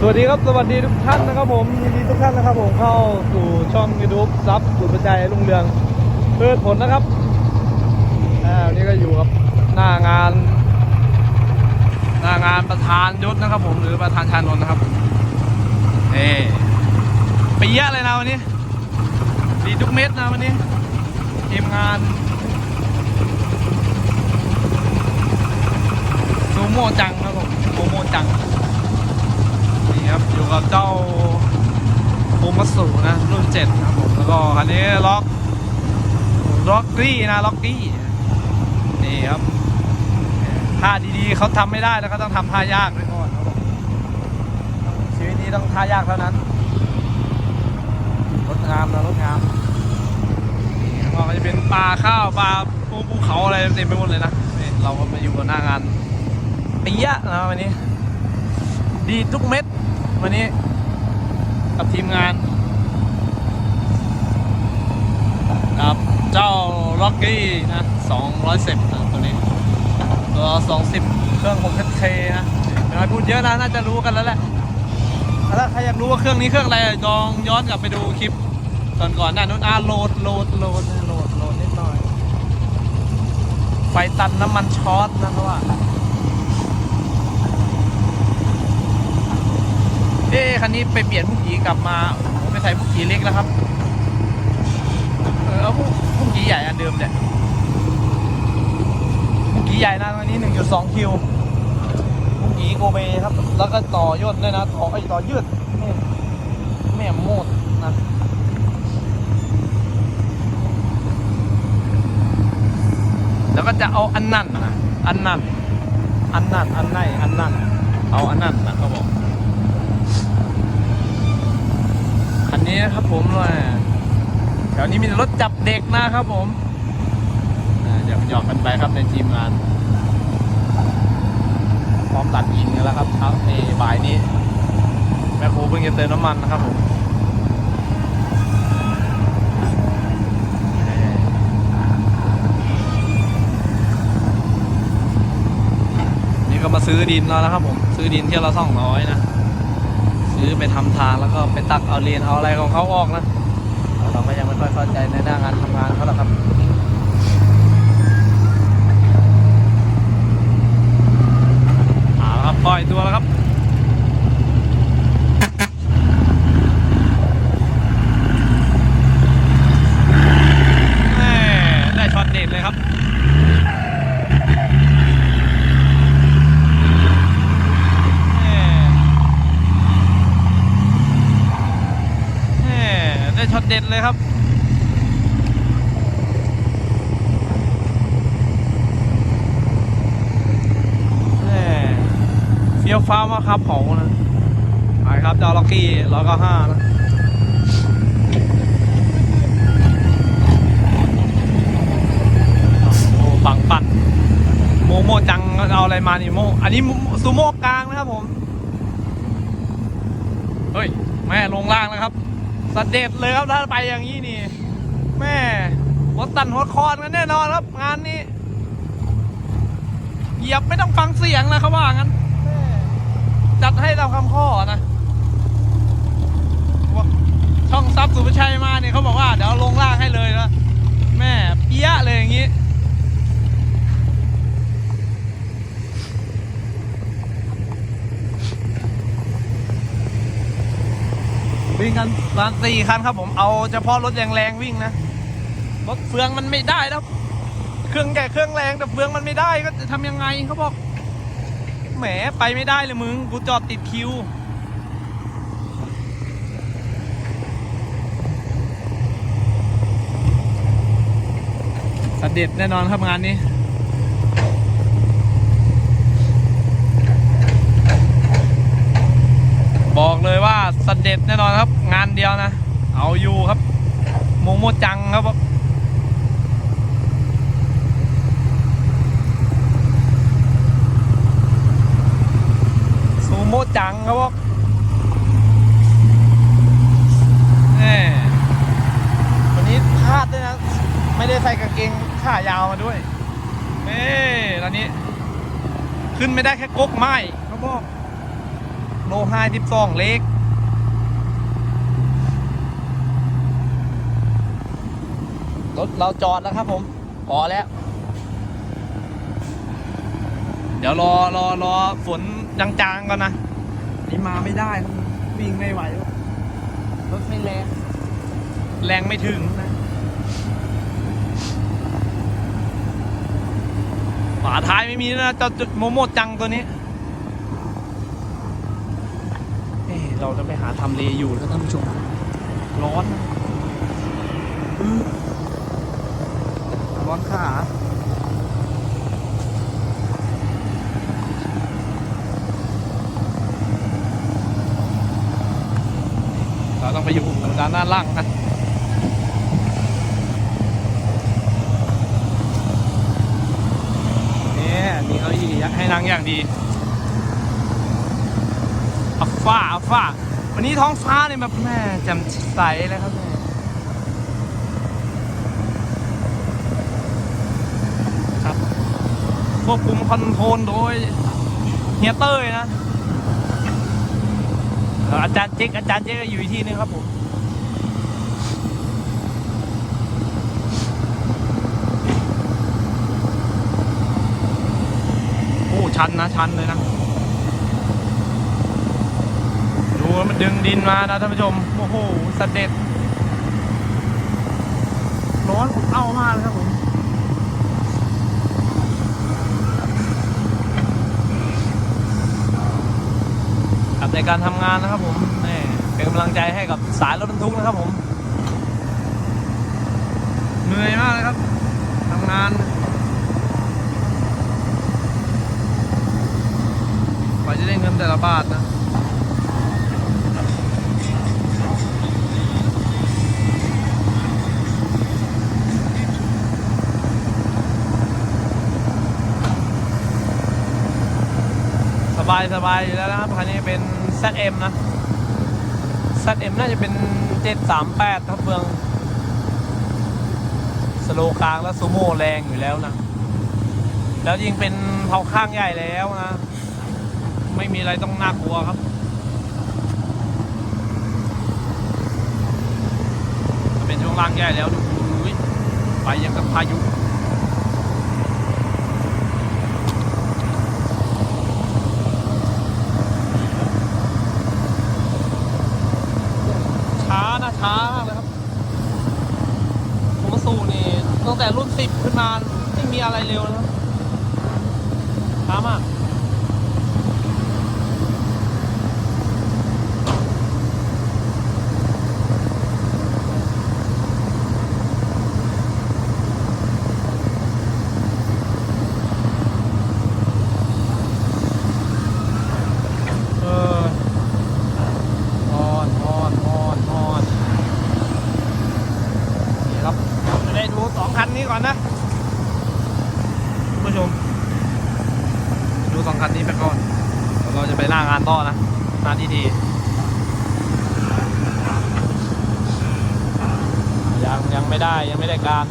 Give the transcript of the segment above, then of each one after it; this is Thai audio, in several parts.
สวัสดีครับ สวัสดีทุกท่านนะครับผมยินดีทุกท่านนะครับผมเข้าสู่ช่องยูทูบซับสุดประจัยลุงเรืองเพื่อผลนะครับอ่าวันนี้ก็อยู่กับหน้างาน หน้างานประธานยศนะครับ ผมหรือประธานชานนท์นะครับเอ่ไปเยอะเลยนะวันนี้ดีทุกเม็ดนะวันนี้ทีมงานซูโม่จังครับผมซูโม่จัง ครับ อยู่กับเจ้าโอมัสสุนะ รุ่นเจ็ดครับผม แล้วก็คันนี้ล็อกล็อกกี้นะล็อกกี้นี่ครับท่าดีๆเขาทำไม่ได้แล้วก็ต้องทำท่ายากด้วยก่อนครับผมชีวิตนี้ต้องท่ายากเท่านั้นรถงามนะรถงามนี่ก็จะเป็นปลาข้าวปลาปูภูเขาอะไรเต็มไปหมดเลยนะเราก็มาอยู่กับหน้างานเปียะนะวันนี้ ดีทุกเม็ด วันนี้ กับทีมงานครับเจ้าล็อกกี้นะ210นะตัวนี้ตัว210 เครื่อง 6 k นะอย่าให้พูดเยอะนะน่าจะรู้กันแล้วแหละถ้าใครอยากรู้ว่าเครื่องนี้เครื่องอะไรลองย้อนกลับไปดูคลิปก่อนก่อนหน้านู้นอ่าโหลดโหลดโหลดโหลดโหลดนิดหน่อย ไฟตันน้ำมันช็อตนะเพราะว่า เอ๊คันนี้ไปเปลี่ยนผู้ขี่กลับมาไปใส่ผู้ขี่เล็กแล้วครับ เออเอาผู้ผู้ขี่ใหญ่อันเดิมเนี่ยผู้ขี่ใหญ่นะตัวนี้ 1.2 คิวผู้ขี่โกเบครับ แล้วก็ต่อยอดด้วยนะ ต่อไอ้ต่อยืดนี่แม่โมดนะแล้วก็จะเอาอันนั่นนะอันนั่นอันนั่นอันไหนอันนั่นเอาอันนั่นนะเขาบอก คั นนี้นะครับผมว่าแถวนี้มีรถจับเด็กนะครับผมอ่าหยอกหยอกกันไปครับในทีมงาน พร้อมตัดอินกันแล้วครับครับในบ่ายนี้ แม่ครูเพิ่งจะเติมน้ำมันนะครับผมนี่ก็มาซื้อดินแล้วนะครับผม ซื้อดินเที่ยวละสองร้อยนะ ซื้อไปทำทางแล้วก็ไปตักเอาเลนเอาอะไรของเขาออกนะเราก็ยังไม่ค่อยเข้าใจในหน้างานทำงานเขาหรอกครับเอาละครับปล่อยตัวแล้วครับ แม่ได้ช็อตเด็ดเลยครับ แม่ แม่ได้ช็อตเด็ดเลยครับ แม่เฟี้ ยวฟ้าวมาครับเขานะไปครับเจ้าล็อกกี้ร้อยเก้าห้านะโอ้บังปัดโมโมจังเอาอะไรมานี่โมอันนี้ซูโม่กลางนะครับผมเฮ้ยแม่ลงล่างแล้วครับสเด็จเลยครับถ้าไปอย่างนี้นี่ แม่หัวตันหัวคอนกันแน่นอนครับ งานนี้ เหยียบไม่ต้องฟังเสียงนะเขาว่างั้น จัดให้เราคำข้อนะช่องซับสุภชัยมาเนี่ยเขาบอกว่าเดี๋ยวลงล่างให้เลยนะแม่เปี้ยเลยอย่างนี้วิ่งกันประมาณสี่คันครับผมเอาเฉพาะรถแรงๆวิ่งนะรถเฟืองมันไม่ได้แล้วเครื่องแก่เครื่องแรงแต่เฟืองมันไม่ได้ก็จะทำยังไงเขาบอก แหมไปไม่ได้เลยมึง กูจอดติดคิว สเด็จแน่นอนครับงานนี้บอกเลยว่าสเด็จแน่นอนครับ งานเดียวนะ เอาอยู่ครับโมโมจังครับ โมจังครับผมแน่วันนี้พลาดด้วยนะ ไม่ได้ใส่กางเกงขายาวมาด้วยนี่ตอนนี้ ขึ้นไม่ได้แค่กกไม้เขาบอกโลห้าสิบสองเล็กรถเราจอดแล้วครับผมพอแล้ว เดี๋ยวรอรอรอฝน จางๆก่อนนะนี่มาไม่ได้ครับวิ่งไม่ไหวแล้วรถไม่แรงแรงไม่ถึงนะฝาท้ายไม่มีนะเจ้าโมโมจังตัวนี้เอ้เราจะไปหาทำเลอยู่นะท่านผู้ชมร้อนนะอื้อร้อนขาเราต้อง ไปอยู่ด้านหน้าล่างนะเนี่ยมีเก้าอี้ให้นั่งอย่างดีอัฟฟ้าอัฟฟ้าวันนี้ท้องฟ้าเนี่ยแบบแม่แจ่มใสเลยครับแม่ครับควบคุมคอนโทรลโดยเฮียเต้ยนะ อาจารย์เจ๊กอาจารย์เจ๊ก็อยู่อีกที่นึงครับผมโอ้ชันนะชันเลยนะดูมันดึงดินมานะท่านผู้ชมโอ้โหสเด็จร้อนอบอ้าวมากเลยครับผมับในการทำงานนะครับผมนี่เป็นกำลังใจให้กับสายรถบรรทุกนะครับผมเหนื่อยมากเลยครับทำงานกว่าจะได้เงินแต่ละบาทนะายสบายอยู่แล้วนะครับคันนี้เป็น ZM นะ ZM น่าจะเป็น738ครับเบืองสโลกลางและซูโม่แรงอยู่แล้วนะ แล้วยิ่งเป็นเผาข้างใหญ่แล้วนะ ไม่มีอะไรต้องน่ากลัวครับเป็นช่วงล่างใหญ่แล้วดูไปยังกับพายุ ช้านะช้ามากเลยครับผมมาสู่นี่ตั้งแต่รุ่นสิบขึ้นมาไม่มีอะไรเร็วนะครับช้ามาก เออออนออนออนออนนี่ครับจะได้ดูสองคันนี้ก่อนนะคุณผู้ชม ดูสองคันนี้ไปก่อนแล้วเราจะไปหน้างานต่อนะหน้าที่ดียังยัง ไม่ได้ยังไม่ได้การ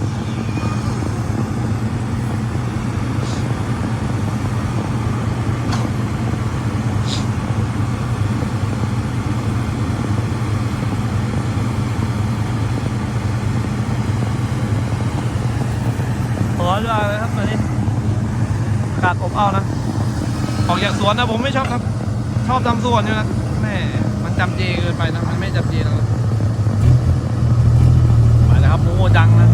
ร้อนมากเลยครับตอนนี้อากาศอบอ้าวนะ ออกจากสวนนะผมไม่ชอบครับ ชอบทำสวนอยู่นะแม่มันจำเจเกินไปนะ มันไม่จำเจแล้ว นะครับโมโมจังนะ